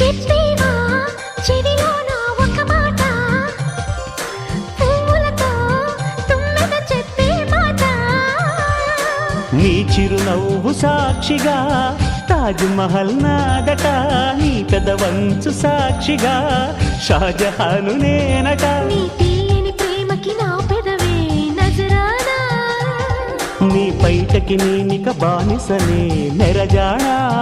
చెప్పేవా? చెవిలోన ఒక మాట. పువ్వులతో తుమ్మెద చెప్పే మాట. నీ చిరునవ్వు సాక్షిగా తాజ్ మహల్ నాదట. నీ పెదవంచు సాక్షిగా షాజహాను నేనట. నీ తీయని ప్రేమకి నా పెదవే నజరానా. నీ బయటకి నేనిక బానిసనే నెరజానా